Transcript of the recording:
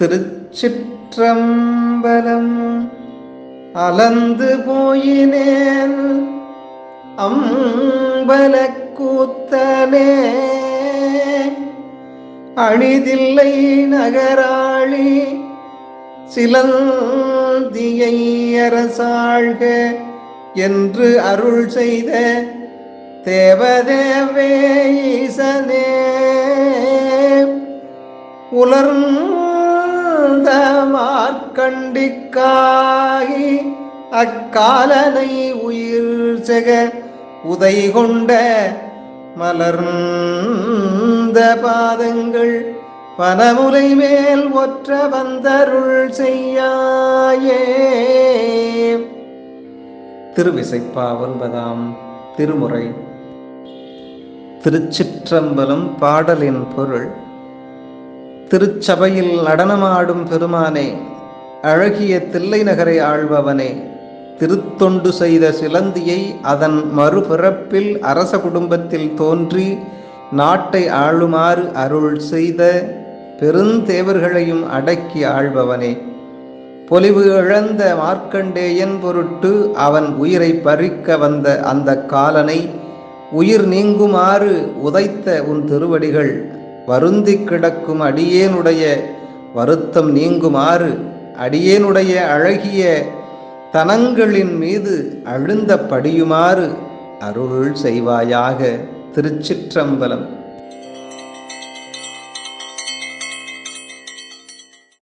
திருச்சிற்றம்பலம் அலந்து போயினேன். அம்பலக்கூத்தனே அழிதில்லை நகராளி சிலந்தியை அரசாழ்க என்று அருள் செய்த தேவதேவே ஈசனே. உலர்ந்த மார்க்கண்டிக்காகி அக்காலனை உயிர் செக உதை கொண்ட மலர்ந்த பாதங்கள் பனமுலை மேல் ஒற்ற வந்தருள் செய்யாயே. திருவிசைப்பா ஒன்பதாம் திருமுறை. திருச்சிற்றம்பலம் பாடலின் பொருள் திருச்சபையில் நடனமாடும் பெருமானே அழகிய தில்லை நகரை ஆள்பவனே திருத்தொண்டு செய்த சிலந்தியை அதன் மறுபிறப்பில் அரச குடும்பத்தில் தோன்றி நாட்டை ஆளுமாறு அருள் செய்த பெருந்தேவர்களையும் அடக்கி ஆள்பவனே. பொலிவு இழந்த மார்க்கண்டேயன் பொருட்டு அவன் உயிரை பறிக்க வந்த அந்த காலனை உயிர் நீங்குமாறு உதைத்த உன் திருவடிகள் வருந்தி கிடக்கும் அடியேனுடைய வருத்தம் நீங்குமாறு அடியேனுடைய அழகிய தனங்களின் மீது அழுந்த படியுமாறு அருள் செய்வாயாக திருச்சிற்றம்பலம்.